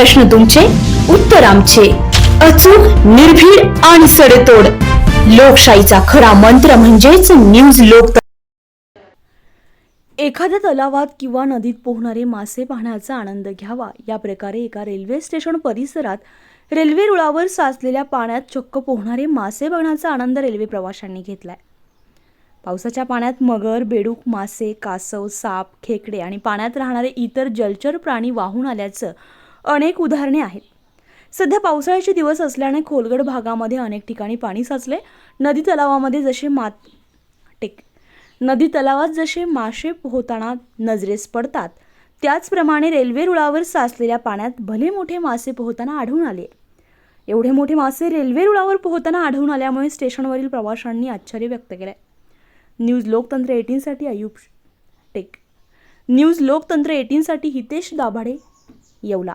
प्रश्न तुमचे उत्तर आमचे. अचूक निर्भीड आणि सडेतोड. लोकशाहीचा खरा मंत्र म्हणजेच न्यूज लोक एखाद्या तलावात किंवा नदीत पोहणारे मासे पाहण्याचा आनंद घ्यावा. या प्रकारे एका रेल्वे स्टेशन परिसरात रेल्वे रुळावर साचलेल्या पाण्यात चक्क पोहणारे मासे बघण्याचा आनंद रेल्वे प्रवाशांनी घेतलाय. पावसाच्या पाण्यात मगर बेडूक मासे कासव साप खेकडे आणि पाण्यात राहणारे इतर जलचर प्राणी वाहून आल्याचं अनेक उदाहरणे आहेत. सध्या पावसाळ्याचे दिवस असल्याने खोलगड भागामध्ये अनेक ठिकाणी पाणी साचले. नदी तलावामध्ये जसे मात टेक नदी तलावात जसे मासे पोहताना नजरेस पडतात त्याचप्रमाणे रेल्वे रुळावर साचलेल्या पाण्यात भले मोठे मासे पोहताना आढळून आले. एवढे मोठे मासे रेल्वे रुळावर पोहताना आढळून आल्यामुळे स्टेशनवरील प्रवाशांनी आश्चर्य व्यक्त केले. न्यूज लोकतंत्र एटीनसाठी अयुब टेक न्यूज लोकतंत्र एटीनसाठी हितेश दाभाडे येवला.